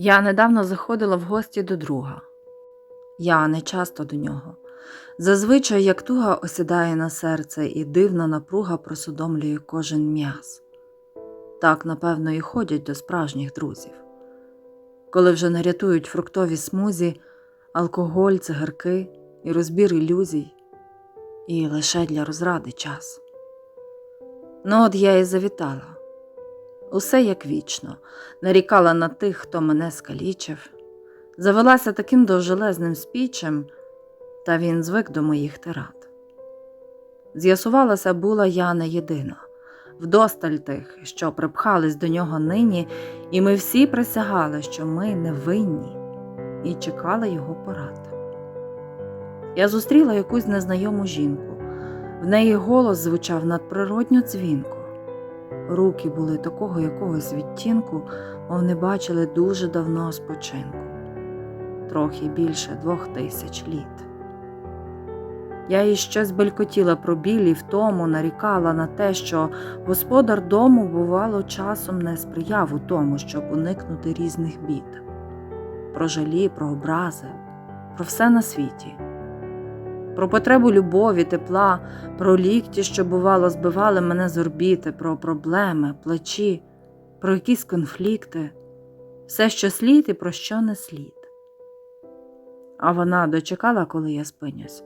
Я недавно заходила в гості до друга. Я не часто до нього. Зазвичай, як туга осідає на серце, і дивна напруга просудомлює кожен м'яз. Так, напевно, і ходять до справжніх друзів. Коли вже не рятують фруктові смузі, алкоголь, цигарки і розбір ілюзій, і лише для розради час. Ну, от я і завітала. Усе як вічно, нарікала на тих, хто мене скалічив, завелася таким довжелезним спічем, та він звик до моїх тирад. З'ясувалася була я не єдина, вдосталь тих, що припхались до нього нині, і ми всі присягали, що ми не винні, і чекали його порад. Я зустріла якусь незнайому жінку, в неї голос звучав надприродньо дзвінко. Руки були такого якогось відтінку, мов не бачили дуже давно спочинку, трохи більше двох тисяч літ. Я їй щось белькотіла про білі в тому, нарікала на те, що господар дому, бувало, часом не сприяв у тому, щоб уникнути різних бід, про жалі, про образи, про все на світі про потребу любові, тепла, про лікті, що, бувало, збивали мене з орбіти, про проблеми, плачі, про якісь конфлікти, все, що слід і про що не слід. А вона дочекала, коли я спинюсь,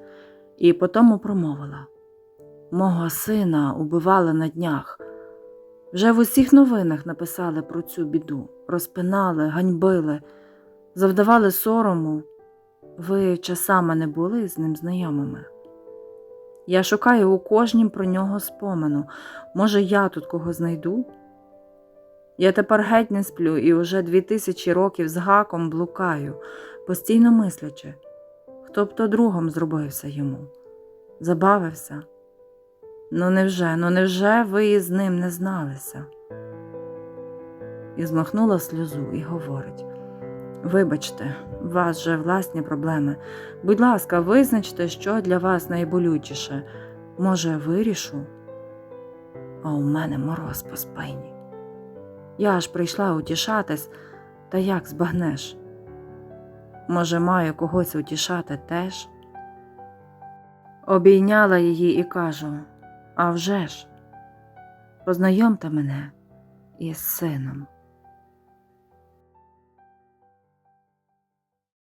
і потому промовила Мого сина убивали на днях. Вже в усіх новинах написали про цю біду, розпинали, ганьбили, завдавали сорому. Ви часами не були з ним знайомими? Я шукаю у кожнім про нього спомену. Може, я тут кого знайду? Я тепер геть не сплю і уже дві тисячі років з гаком блукаю, постійно мислячи, хто б то другом зробився йому, забавився. Ну невже, ну невже ви із ним не зналися? І змахнула сльозу і говорить. Вибачте, у вас же власні проблеми. Будь ласка, визначте, що для вас найболючіше. Може, вирішу? А у мене мороз по спині. Я ж прийшла утішатись, та як збагнеш? Може, маю когось утішати теж? Обійняла її і кажу: «А вже ж, познайомте мене із сином.